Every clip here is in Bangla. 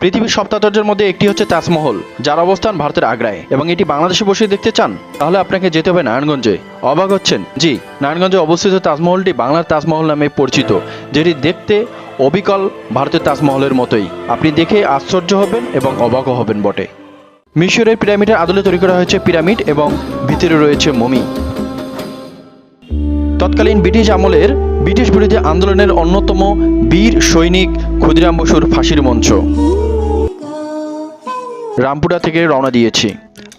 পৃথিবীর সপ্তাচার্যের মধ্যে একটি হচ্ছে তাজমহল, যার অবস্থান ভারতের আগ্রায়। এবং এটি বাংলাদেশে বসে দেখতে চান, তাহলে আপনাকে যেতে হবে নারায়ণগঞ্জে। অবাক হচ্ছেন? জি, নারায়ণগঞ্জে অবস্থিত তাজমহলটি বাংলার তাজমহল নামে পরিচিত, যেটি দেখতে অবিকল ভারতের তাজমহলের মতোই। আপনি দেখে আশ্চর্য হবেন এবং অবাকও হবেন বটে। মিশরের পিরামিডের আদলে তৈরি করা হয়েছে পিরামিড এবং ভিতরে রয়েছে মমি। তৎকালীন ব্রিটিশ আমলের ব্রিটিশ বিরোধী আন্দোলনের অন্যতম বীর সৈনিক ক্ষুদিরাম বসুর ফাঁসির মঞ্চ। রামপুরা থেকে রওনা দিয়েছি।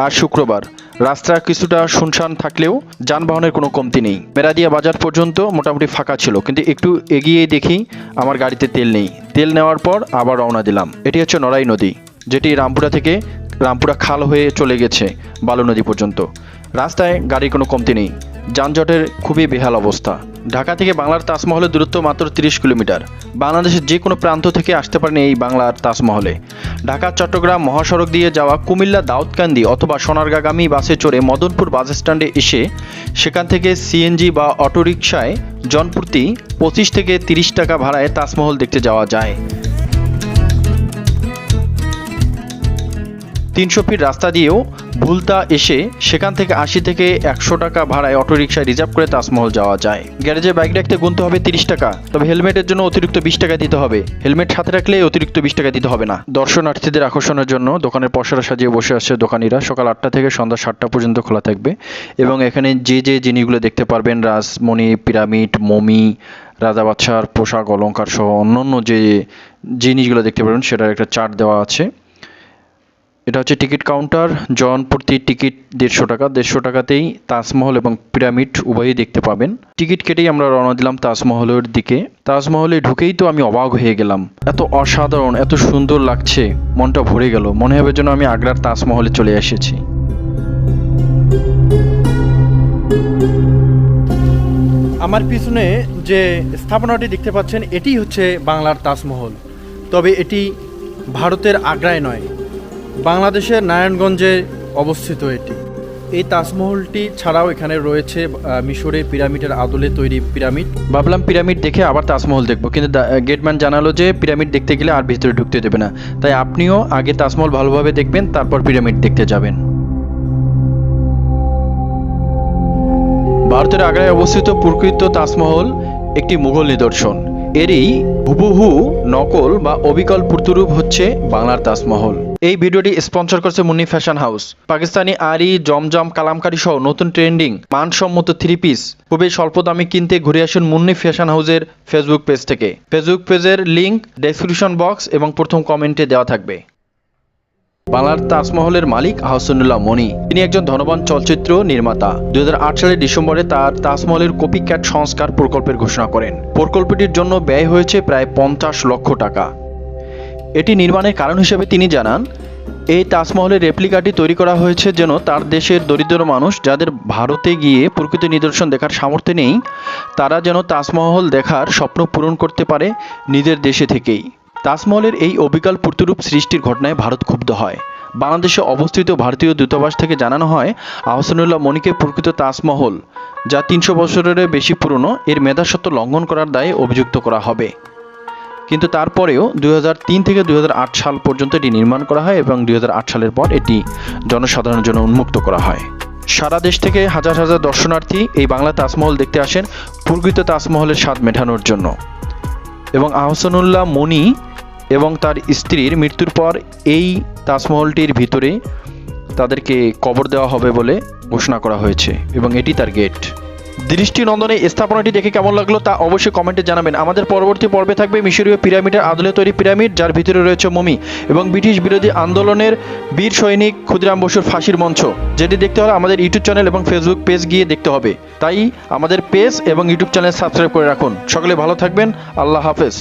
আর শুক্রবার রাস্তা কিছুটা শুনশান থাকলেও যানবাহনের কোনো কমতি নেই। মেরাদিয়া বাজার পর্যন্ত মোটামুটি ফাঁকা ছিল, কিন্তু একটু এগিয়ে দেখি আমার গাড়িতে তেল নেই। তেল নেওয়ার পর আবার রওনা দিলাম। এটি হচ্ছে নড়াই নদী, যেটি রামপুরা থেকে রামপুরা খাল হয়ে চলে গেছে বালু নদী পর্যন্ত। রাস্তায় গাড়ির কোনো কমতি নেই। যানজটের খুবই বেহাল অবস্থা। ঢাকা থেকে বাংলার তাজমহলের দূরত্ব মাত্র তিরিশ কিলোমিটার। বাংলাদেশের যে কোনো প্রান্ত থেকে আসতে পারেন এই বাংলার তাজমহলে। ঢাকা, চট্টগ্রাম মহাসড়ক দিয়ে যাওয়া কুমিল্লা, দাউদকান্দি অথবা সোনারগাগামী বাসে চড়ে মদনপুর বাস স্ট্যান্ডে এসে সেখান থেকে সিএনজি বা অটোরিকশায় জনপ্রতি পঁচিশ থেকে তিরিশ টাকা ভাড়ায় তাজমহল দেখতে যাওয়া যায়। তিনশো ফিট রাস্তা দিয়েও ভুলতা এসে সেখান থেকে আশি থেকে একশো টাকা ভাড়ায় অটোরিকশায় রিজার্ভ করে তাজমহল যাওয়া যায়। গ্যারেজে বাইক রাখতে গুনতে হবে তিরিশ টাকা, তবে হেলমেটের জন্য অতিরিক্ত বিশ টাকা দিতে হবে। হেলমেট সাথে রাখলে অতিরিক্ত বিশ টাকা দিতে হবে না। দর্শনার্থীদের আকর্ষণের জন্য দোকানের পসরা সাজিয়ে বসে আসছে দোকানিরা। সকাল আটটা থেকে সন্ধ্যা সাতটা পর্যন্ত খোলা থাকবে এবং এখানে যে যে জিনিসগুলো দেখতে পারবেন, রাজমণি, পিরামিড, মমি, রাজা পোশাক অলঙ্কার সহ অন্যান্য যে জিনিসগুলো দেখতে পারবেন, সেটার একটা চার্ট দেওয়া আছে। এটা হচ্ছে টিকিট কাউন্টার। জন প্রতি টিকিট দেড়শো টাকা। দেড়শো টাকাতেই তাজমহল এবং পিরামিড উভয়ই দেখতে পাবেন। টিকিট কেটেই আমরা রওনা দিলাম তাজমহলের দিকে। তাজমহলে ঢুকেই তো আমি অবাক হয়ে গেলাম। এত অসাধারণ, এত সুন্দর লাগছে। মনটা ভরে গেল। মনে হবে যেন আমি আগ্রার তাজমহলে চলে এসেছি। আমার পিছনে যে স্থাপনাটি দেখতে পাচ্ছেন, এটি হচ্ছে বাংলার তাজমহল। তবে এটি ভারতের আগ্রায় নয়। বাংলাদেশের নারায়ণগঞ্জে অবস্থিত এটি। এই তাজমহলটি ছাড়াও এখানে রয়েছে মিশরের পিরামিডের আদলে তৈরি পিরামিড। ভাবলাম পিরামিড দেখে আবার তাজমহল দেখব, কিন্তু গেটম্যান জানালো যে পিরামিড দেখতে গেলে আর ভিতরে ঢুকতে দেবে না। তাই আপনিও আগে তাজমহল ভালোভাবে দেখবেন, তারপর পিরামিড দেখতে যাবেন। ভারতের আগ্রায় অবস্থিত প্রকৃত তাজমহল একটি মুঘল নিদর্শন। এরই হুবহু নকল বা অবিকল প্রতিরূপ হচ্ছে বাংলার তাজমহল। এই ভিডিওটি স্পন্সর করছে মুন্নি ফ্যাশন হাউস। পাকিস্তানি আরি জমজম কালামকারি সহ নতুন ট্রেন্ডিং, মানসম্মত থ্রি পিস খুবই স্বল্প দামে কিনতে ঘুরে আসুন মুন্নি ফ্যাশন হাউসের ফেসবুক পেজ থেকে। ফেসবুক পেজের লিংক ডেসক্রিপশন বক্স এবং প্রথম কমেন্টে দেওয়া থাকবে। বাংলার তাজমহলের মালিক আহসানুল্লাহ মনি। তিনি একজন ধনবান চলচ্চিত্র নির্মাতা। দু হাজার আট সালের ডিসেম্বরে তার তাজমহলের কপি ক্যাট সংস্কার প্রকল্পের ঘোষণা করেন। প্রকল্পটির জন্য ব্যয় হয়েছে প্রায় পঞ্চাশ লক্ষ টাকা। এটি নির্মাণের কারণ হিসেবে তিনি জানান, এই তাজমহলের রেপ্লিকাটি তৈরি করা হয়েছে যেন তার দেশের দরিদ্র মানুষ যাদের ভারতে গিয়ে প্রকৃত নিদর্শন দেখার সামর্থ্য নেই, তারা যেন তাজমহল দেখার স্বপ্ন পূরণ করতে পারে নিজের দেশে থেকেই। তাজমহলের এই অবিকাল প্রতিরূপ সৃষ্টির ঘটনায় ভারত ক্ষুব্ধ হয়। বাংলাদেশে অবস্থিত ভারতীয় দূতাবাস থেকে জানানো হয় আহসানুল্লাহ মনিকে প্রকৃত তাজমহল, যা তিনশো বছরের বেশি পুরনো, এর মেধাসত্ব লঙ্ঘন করার দায়ে অভিযুক্ত করা হবে। কিন্তু তারপরেও দুই হাজার তিন থেকে দুই হাজার আট সাল পর্যন্ত এটি নির্মাণ করা হয় এবং দু হাজার আট সালের পর এটি জনসাধারণের জন্য উন্মুক্ত করা হয়। সারা দেশ থেকে হাজার হাজার দর্শনার্থী এই বাংলা তাজমহল দেখতে আসেন প্রকৃত তাজমহলের স্বাদ মেটানোর জন্য। এবং আহসানুল্লাহ মনি এবং তার স্ত্রীর মৃত্যুর পর এই তাজমহলটির ভিতরে তাদেরকে কবর দেওয়া হবে বলে ঘোষণা করা হয়েছে এবং এটি তার গেট দৃষ্টিনন্দনে স্থাপনাটি দেখে কেমন লাগল তা অবশ্যই কমেন্টে জানাবেন। আমাদের পরবর্তী পর্বে থাকবে মিশরীয় পিরামিডের আদলে তৈরি পিরামিড, যার ভিতরে রয়েছে মমি এবং ব্রিটিশ বিরোধী আন্দোলনের বীর সৈনিক ক্ষুদিরাম বসুর ফাঁসির মঞ্চ, যেটি দেখতে হলে আমাদের ইউটিউব চ্যানেল এবং ফেসবুক পেজ গিয়ে দেখতে হবে। তাই আমাদের পেজ এবং ইউটিউব চ্যানেল সাবস্ক্রাইব করে রাখুন। সকলে ভালো থাকবেন। আল্লাহ হাফেজ।